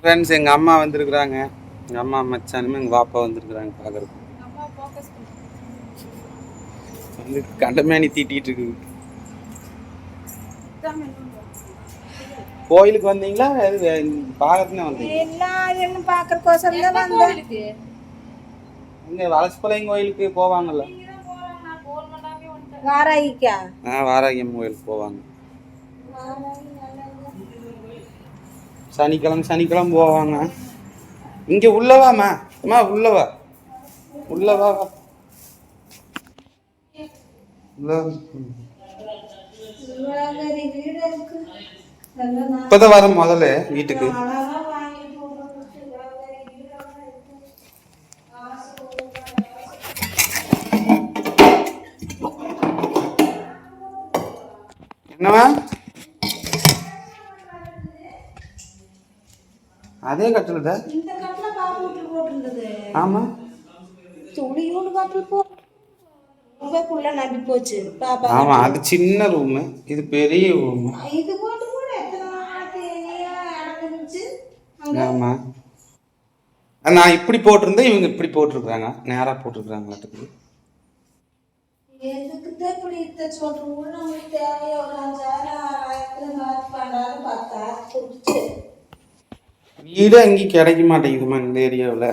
Friends எங்கள் அம்மா வந்திருக்குறாங்க. எங்கள் அம்மா மச்சானுமே எங்கள் பாப்பா வந்திருக்குறாங்க பார்க்குறதுக்கு வந்து கண்டமேனி தீட்டிட்டு இருக்குது. கோயிலுக்கு வந்தீங்களா? அது பார்க்கறதுனே வந்தீங்க. எல்லாம் என்ன பாக்குறதுக்கோசரம் தான் வந்தேன். இங்கே வலசப்பாளையம் கோயிலுக்கு போவாங்கல்ல? வாராயிக்கா ஆ வாராகியம் கோயிலுக்கு போவாங்க. சனிக்கிழமை சனிக்கிழமை போவாங்க. இங்கே உள்ளவாம்மா அம்மா? உள்ளவா? உள்ளவா? வா. வா. இப்பதான் வர முதல்ல வீட்டுக்கு. என்னவா அதே இந்த கட்டில பாப்பு விட்டு போட்டிருந்தது. ஆமா. துணியோடு போ நம்பி போச்சு. பாப்பா ஆமா அது சின்ன ரூமு இது பெரிய ரூமு இது போட்டு கூட எத்தனை நாளைக்கு இடம் இருந்துச்சு ஆமா. நான் இப்படி போட்டிருந்தேன் இவங்க இப்படி போட்டிருக்காங்க நேரா போட்டிருக்காங்களாட்டுக்கு எதுக்குதான் இப்படி இத்த சொல்றோம் நம்மளுக்கு தேவையா ஒரு அஞ்சாயிரம் வீடு அங்கேயும் கிடைக்க மாட்டேங்குதுமா இந்த ஏரியாவில்?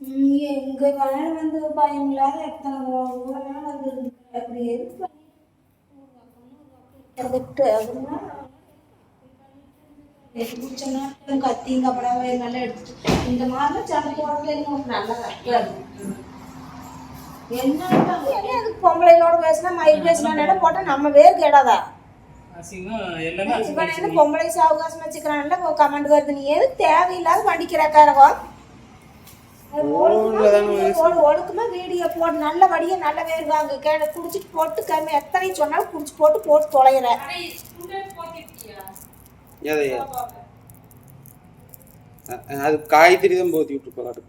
ம், எங்க வேணாலும் வந்து பயம் இல்லாத எத்தனை ஊரெல்லாம் வந்து அப்படி எதுக்கு கத்திங்க நல்லா எடுத்துட்டு இந்த மாதிரிலாம் சண்டை போடுறது இன்னும் நல்லா கட்டாது என்ன அதுக்கு பொம்பளைங்களோட பேசினா மயில் பேசினா இடம் போட்டா நம்ம பேர் கேடாதா என்ன பொம்பளை சாவகாசம் வச்சுக்கிறான்ல கமெண்ட் வருது. நீ எது தேவையில்லாத வண்டிக்கிறக்காரவா? ஒழுக்கமா வீடியோ போட்டு நல்ல வடிய நல்ல வேறுவாங்க கேட குடிச்சிட்டு போட்டு கம்மி. எத்தனை சொன்னாலும் குடிச்சு போட்டு போட்டு தொலைகிற அது காய்கறி தான் போத்தி விட்டு போகலாட்டு